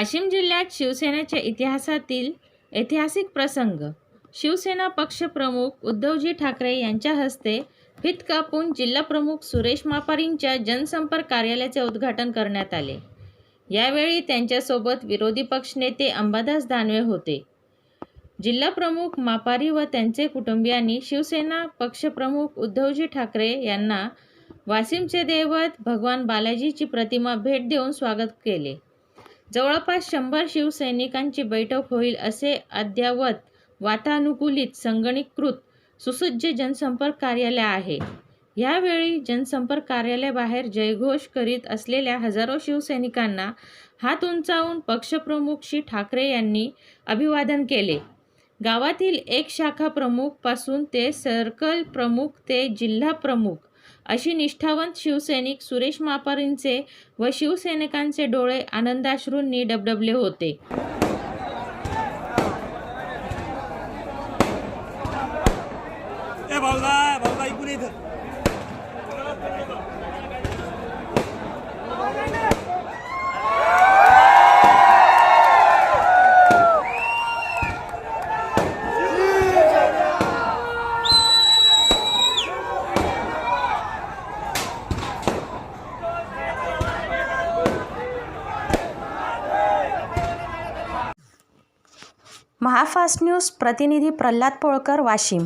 वाशिम जिल्ह्यात शिवसेनेच्या इतिहासातील ऐतिहासिक प्रसंग. शिवसेना पक्षप्रमुख उद्धवजी ठाकरे यांच्या हस्ते फित कापून जिल्हाप्रमुख सुरेश मापारींच्या जनसंपर्क कार्यालयाचे उद्घाटन करण्यात आले. यावेळी त्यांच्यासोबत विरोधी पक्षनेते अंबादास दानवे होते. जिल्हाप्रमुख मापारी व त्यांचे कुटुंबियांनी शिवसेना पक्षप्रमुख उद्धवजी ठाकरे यांना वाशिमचे दैवत भगवान बालाजीची प्रतिमा भेट देऊन स्वागत केले. जवळपास शंभर शिवसैनिकांची बैठक होईल असे अद्ययावत वातानुकूलित संगणीकृत सुसज्ज जनसंपर्क कार्यालय आहे. यावेळी जनसंपर्क कार्यालयाबाहेर जयघोष करीत असलेल्या हजारो शिवसैनिकांना हात उंचावून पक्षप्रमुख श्री ठाकरे यांनी अभिवादन केले. गावातील एक शाखा प्रमुखपासून ते सर्कल प्रमुख ते जिल्हा प्रमुख अशी निष्ठावंत शिवसैनिक सुरेश मापारींचे व शिवसैनिकांचे डोळे आनंदाश्रूंनी डबडबले होते. महाफास्ट न्यूज प्रतिनिधी प्रल्हाद पोळकर वाशिम